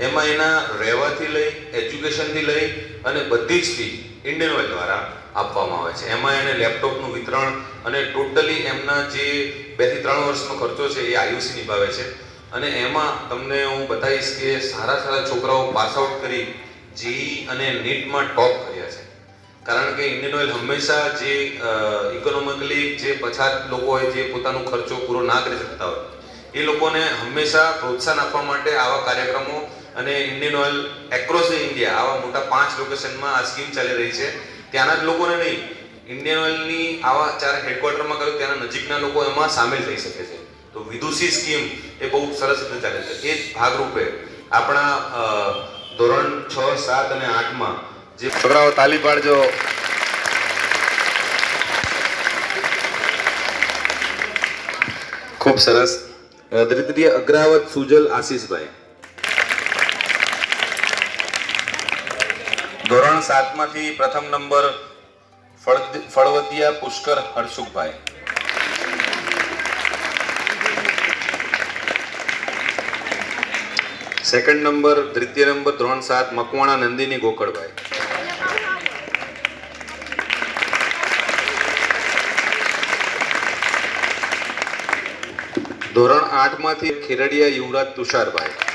એમાં એના રહેવાથી લઈ, એજ્યુકેશનથી લઈ અને બધી જ ફી ઇન્ડિયન દ્વારા આપવામાં આવે છે. એમાં એને લેપટોપનું વિતરણ અને ટોટલી એમના જે બેથી ત્રણ વર્ષનો ખર્ચો છે એ આયુસી નિભાવે છે. અને એમાં તમને હું બતાવીશ કે સારા સારા છોકરાઓ પાસ આઉટ કરી જીઈ અને નીટમાં ટોપ કર્યા છે. કારણ કે ઇન્ડિયન ઓઇલ હંમેશા જે ઇકોનોમિકલી જે પછાત લોકો હોય, જે પોતાનો ખર્ચો પૂરો ના કરી શકતા હોય, એ લોકોને હંમેશા પ્રોત્સાહન આપવા માટે આવા કાર્યક્રમો અને ઇન્ડિયન ઓઇલ એક્રોસ ઇન્ડિયા આવા મોટા પાંચ લોકેશનમાં આ સ્કીમ ચાલી રહી છે. ત્યાંના જ લોકોને નહીં ઇન્ડિયન ઓઇલની આવા ચાર હેડક્વાર્ટરમાં કર્યું ત્યાંના નજીકના લોકો એમાં સામેલ થઈ શકે છે. તો વિદુષી સ્કીમ એ બહુ સરસ રીતે ચાલે છે. એ ભાગરૂપે આપણા ધોરણ છ, સાત અને આઠમાં જે છોકરાઓ તાલી પાડજો ખૂબ સરસ. દરિદ્રીય અગ્રાવત સુજલ આશીષભાઈ. ધોરણ સાતમાંથી પ્રથમ નંબર ફળ- ફળવદિયા પુષ્કર હર્ષુખભાઈ. સેકન્ડ નંબર, દ્વિતીય નંબર, ધોરણ સાત, મકવાણા નંદિની ગોકળભાઈ. ધોરણ આઠમાંથી ખેરડિયા યુવરાજ તુષારભાઈ.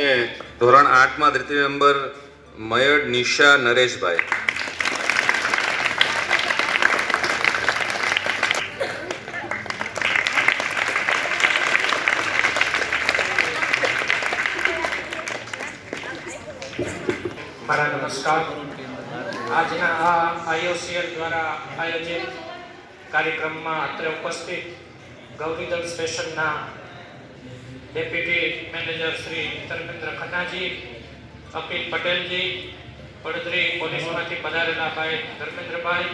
અને ધોરણ આઠમાં તૃતીય નંબર મયડ, નિશા, નરેશભાઈ. મારા નમસ્કાર. આજના આ આઈઓસીએલ દ્વારા આયોજિત કાર્યક્રમમાં અત્રે ઉપસ્થિત ગૌરીદળ સ્ટેશનના ડેપ્યુટી મેનેજર શ્રી ધર્મેન્દ્ર ખન્નાજી, અકીલ પટેલજી, વડોદરી પોલીસમાંથી પધારેલા ભાઈ ધર્મેન્દ્રભાઈ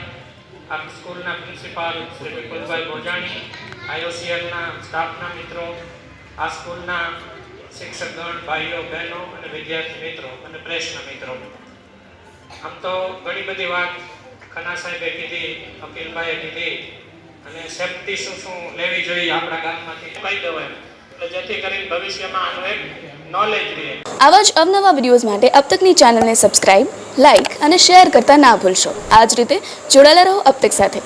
આ સ્કૂલના પ્રિન્સિપાલ શ્રી વિપુલભાઈ ભોજાણી આઈઓસીએલના સ્ટાફના મિત્રો, આ સ્કૂલના શિક્ષકગણ, ભાઈઓ, બહેનો અને વિદ્યાર્થી મિત્રો અને પ્રેસના મિત્રો. આમ તો ઘણી બધી વાત ખન્ના સાહેબે કીધી, અકીલભાઈએ કીધી, અને સેફટી શું શું લેવી જોઈએ આપણા ગામમાંથી? કહી દો એમ? જેથી કરીને ભવિષ્યમાં આનું એક નોલેજ રહે. આવા જ અવનવા વિડીયોઝ માટે અબ તકની ચેનલને સબસ્ક્રાઇબ લાઇક અને શેર કરતા ના ભૂલશો. આ જ રીતે જોડાયેલા રહો અબ સાથે.